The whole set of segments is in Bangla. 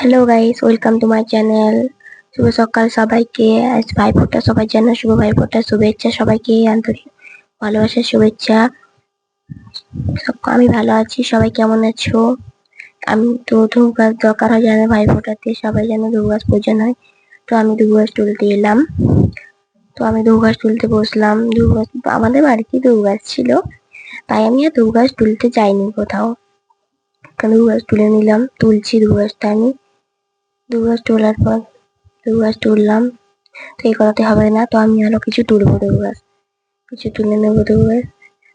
Hello guys welcome to my channel শুভ সকাল সবাইকে। আজ ভাইফোঁটা সবার জানো শুভ ভাইফোঁটা শুভেচ্ছা, সবাইকে আন্তরিক ভালোবাসার শুভেচ্ছা। আমি ভালো আছি। সবাই কেমন আছো? আমি তো গাছ দরকার হয় জানে ভাইফোঁটাতে সবাই যেন গাছ পূজন হয়। তো আমি গাছ তুলতে এলাম। তো আমি গাছ তুলতে বসলাম। গাছ আমাদের বাড়িতে গাছ ছিল। তাই আমি আর গাছ তুলতে যাইনি কোথাও। গাছ তুলে নিলাম। তুলছি গাছটা আমি দু গাছ তোলার পর দু গাছ তুললাম, তো এই করাতে হবে না, তো আমি আরও কিছু তুলবো দু গাছ কিছু তুলে নেব দু গাছ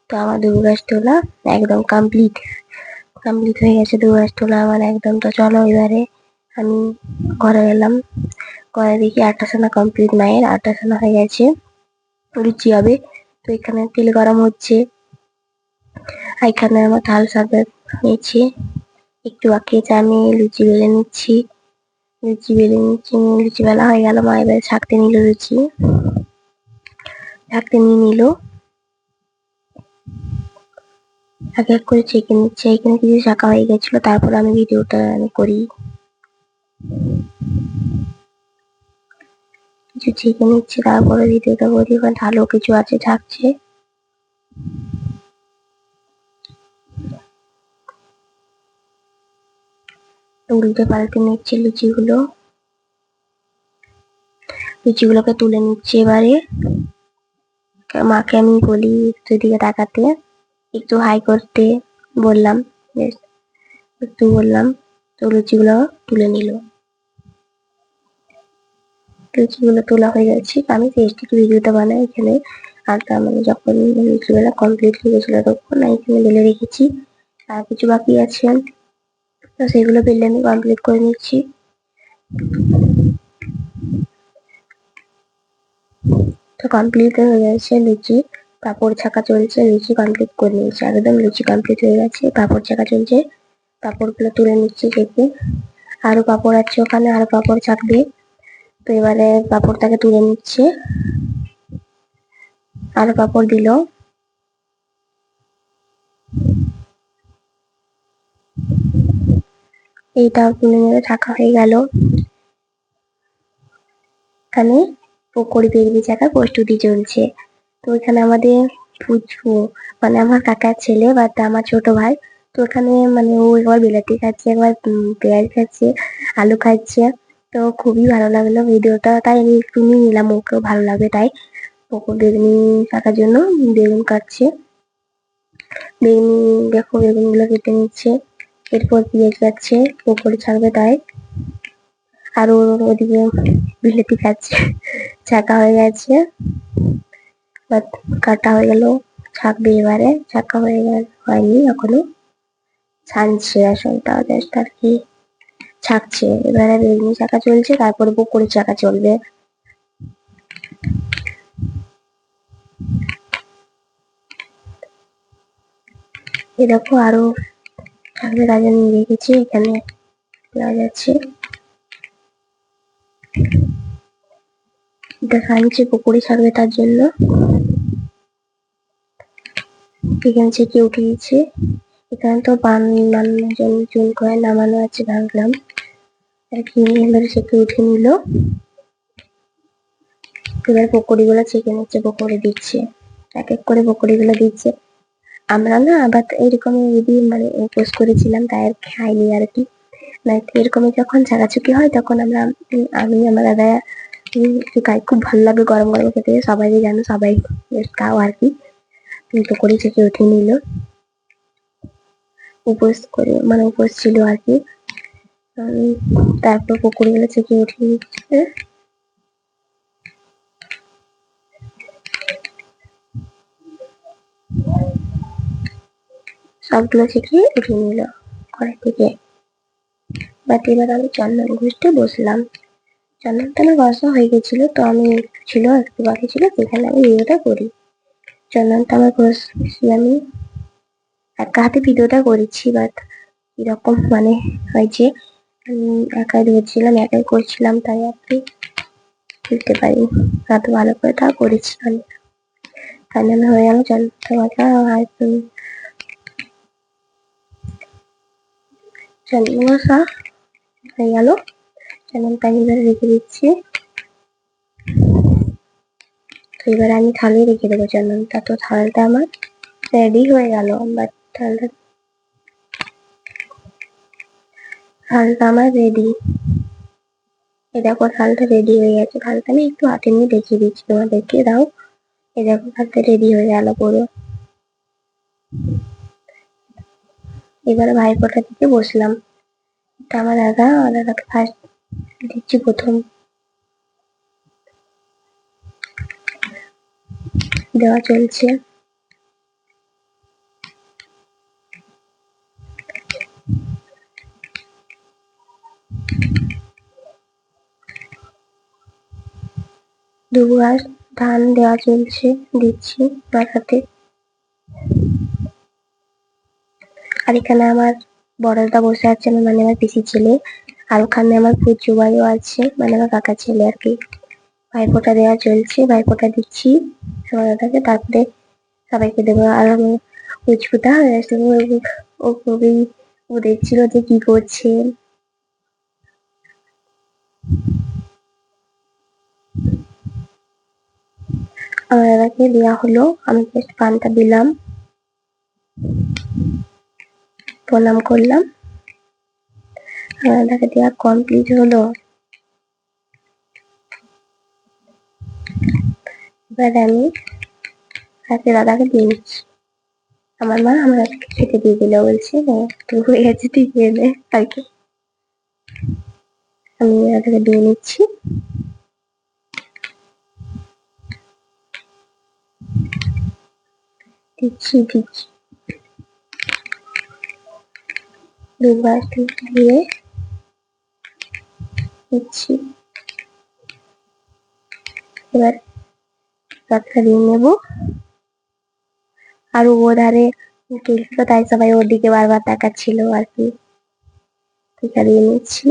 তো আমার দু গাছ তোলা একদম কমপ্লিট কমপ্লিট হয়ে গেছে দু গাছ তোলা আমার একদম। তো চলো এবারে আমি ঘরে গেলাম ঘরে দেখি আটটা সোনা কমপ্লিট মায়ের আটটা সোনা হয়ে গেছে। লুচি হবে। তো এখানে তেল গরম হচ্ছে। এখানে আমার থাল সাদা নিয়েছি একটু বাকি আছে আমি লুচি বেলে নিচ্ছি। লুচি বেলে নিচ্ছি লুচি বেলা হয়ে গেল, মা এবার ছাকতে নিল লুচি ছাকতে নিয়ে নিল। এক এক করে চেকে নিচ্ছে, এখানে কিছু শাখা হয়ে গেছিল, তারপর আমি ভিডিওটা আমি করি। কিছু চেকে নিচ্ছে, তারপরে ভিডিওটা করি, ওখানে ভালো কিছু আছে থাকছে উল্টে পাল্টে নিচ্ছে লুচিগুলো। লুচিগুলোকে তুলে নিচ্ছে এবারে। মাকে আমি বলি একটু দিকে তাকাতে, একটু হাই করতে বললাম একটু বললাম, তো লুচিগুলো তুলে নিল। লুচিগুলো তোলা হয়ে গেছে। আমি টেস্ট থেকে ভিডিওটা বানাই এখানে। আর তার মানে যখন লুচিগুলো কমপ্লিট হয়ে গেছিল তখন এখানে বেলে রেখেছি। আর কিছু বাকি আছে। তো সেগুলো বেলে আমি কমপ্লিট করে নিচ্ছি। তো কমপ্লিট হয়ে গেছে, লুচি, পাপড় ছাকা চলছে, লুচি কমপ্লিট করে নিয়েছি। একদম লুচি কমপ্লিট হয়ে গেছে, পাপড় ছাকা চলছে। পাপড়গুলো তুলে নিচ্ছি কেটে আরও পাপড় আছে ওখানে, আরও পাপড় ছাকবে তো এবারে পাপড়টাকে তুলে নিচ্ছে। আরও পাপড় দিল। এইটাও তুলে নিয়ে ঢাকা হয়ে গেল। এখানে পকোড়ি বেরবি চাকার প্রস্তুতি চলছে। তো এখানে আমাদের পুজো মানে আমার কাকার ছেলে বা আমার ছোট ভাই, তো এখানে মানে ও একবার বিলাতি খাচ্ছে, একবার পেঁয়াজ খাচ্ছে, আলু খাচ্ছে। তো খুবই ভালো লাগল ভিডিওটা। তাই আমি একটু নিলাম, ওকেও ভালো লাগবে তাই। পকোড় বেগুনি কাটার জন্য বেগুন কাটছে। বেগুনি, দেখো বেগুনগুলো কেটে নিচ্ছে। এরপর পেঁয়াজ কাটছে পকোড়ি ছাড়বে তাই। আর ওর ওদিকে বিলেতি খাচ্ছে, ছাকা হয়ে গেছে। কাটা হয়ে গেল ছাকবে এবারে ছাকা হয়ে গেল, হয়নি এখনও। ছানছে আসলটা জাস্ট আর কি। ছাকছে, এবারে বেগুনি চাকা চলছে, তারপরে পকোড়ি চাকা চলবে। এ দেখো আরও ছাকবে কাজে নিয়ে রেখেছি, এখানে পেঁয়াজ আছে। এটা খাইছে পকোড়ি তার জন্য। এখানে চেকে উঠে গেছে। এখানে তো বানানোর চুন করে নামানো আছে, ভাবলাম। আর কি এবারে চেকে উঠে নিল। এবার পকোড়ি গুলো চেকে নিচ্ছে পকোড়ি দিচ্ছে। এক এক করে পকোড়ি গুলো দিচ্ছে। আমরা না আবার এরকম যদি মানে উপোস করেছিলাম তাই আর খাইনি আর কি। এরকমই যখন ছাকাছুকি হয় তখন আমরা আমি, আমার দাদা খাই খুব ভালো লাগে গরম গরম খেতে, সবাই জানো, সবাই খাও আর কি। তো করে চেকে উঠে নিল। উপোস করে মানে উপোস ছিল আর কি। তারপর পুকুরগুলো চেকে উঠে সবগুলো চেকে উঠে নিল। ঘরে থেকে বাট এবার আমি চন্দন। ঘষতে বসলাম। চন্দন টানা ঘষা হয়ে গেছিল, তো আমি ছিল, একটু বাকি ছিল, সেখানে আমি ভিডিওটা করি। চন্দনটা আমার ঘষছি আমি একা হাতে ভিডিওটা করেছি বাট এরকম মানে হয়েছে, আমি একাই ধরছিলাম, একাই করছিলাম, তাই আপনি বুঝতে পারি। এত ভালো করে তাও করেছি আমি আমি হয়ে গেল চন্দনটা ঘষা আর ঘষা হয়ে গেল। চ্যানেলটা আমি এবার রেখে দিচ্ছি। তো এবার আমি থালে রেখে দেবো চ্যানেলটা তো থালটা আমার রেডি হয়ে গেল। বাট থালটা থালটা আমার রেডি এই দেখো, থালটা রেডি হয়ে গেছে। থালটা আমি একটু হাতে নিয়ে দেখিয়ে দিচ্ছি তোমাদেরকে। দাও। এই দেখো, থালটা রেডি হয়ে গেল পুরো। এবার ভাইফোঁটা দিতে বসলাম। তা আমার দাদা দাদাকে ফার্স্ট দিচ্ছি প্রথম। দেওয়া চলছে। দুবার ধান দেওয়া চলছে, দিচ্ছি মাথাতে। আর এখানে আমার বড়দা বসে আছে মানে আমার পিসি ছেলে। আর ওখানে আমার পুজো বাড়িও আছে মানে আমার কাকা ছেলে আর কি। ভাইফোঁটা দেওয়া চলছে, ভাইফোঁটা দিচ্ছি। দাদাকে তারপরে সবাইকে দেবো। আর ও খুবই ও দেখছিল যে কি করছে। আমার দাদাকে দেওয়া হলো। আমি জাস্ট পানটা দিলাম। প্রণাম করলাম। দাদাকে দেওয়া কমপ্লিট হলো। এবার আমি হাতে দাদাকে দিয়ে নিচ্ছি আমার মা আমার দাদাকে খেতে দিয়ে দিল, বলছে হ্যাঁ তুই হয়ে গেছে আর কি আমি দাদাকে দিয়ে নিচ্ছি। দিচ্ছি দিচ্ছি। দুবার দিয়ে দিচ্ছি এবার তরকা দিয়ে নেব। আর ও ধারে খেলছিল তাই সবাই ওর দিকে বারবার তাকাচ্ছিল আর কি। টিকা দিয়ে নিচ্ছি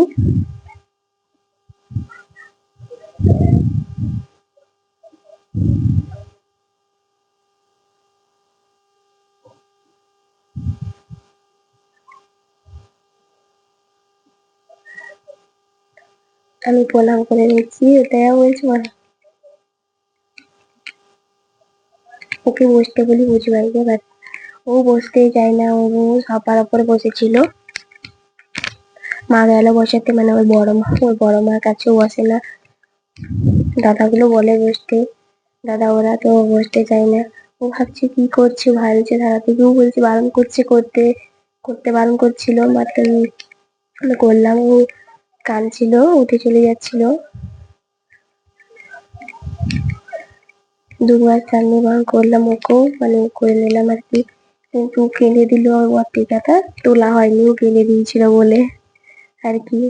আমি প্রণাম করে নিচ্ছি ওটাই বলছি বলো ওকে বসতে বলি বুঝবে এবার ও বসতে চায় না, ও সবার ওপরে বসেছিল। মা গেল বসাতে মানে ওর বড় মা, ওর বড় মার কাছেও বসে না। দাদাগুলো বলে বসতে, দাদা, ওরা তো বসতে চায় না। ও ভাবছে, কি করছে? ভাবছে দাদা থেকেও বলছে, বারণ করছে করতে করতে বারণ করছিল, বাট করলাম, ও কাঁদছিল উঠে চলে যাচ্ছিল। দুবার চাল নিবার করলাম ওকেও মানে করে নিলাম আর কি। কিন্তু কেঁদে দিল আমার বর্তিকাটা তোলা হয়নি ও কেঁদে দিয়েছিল বলে। আর কি।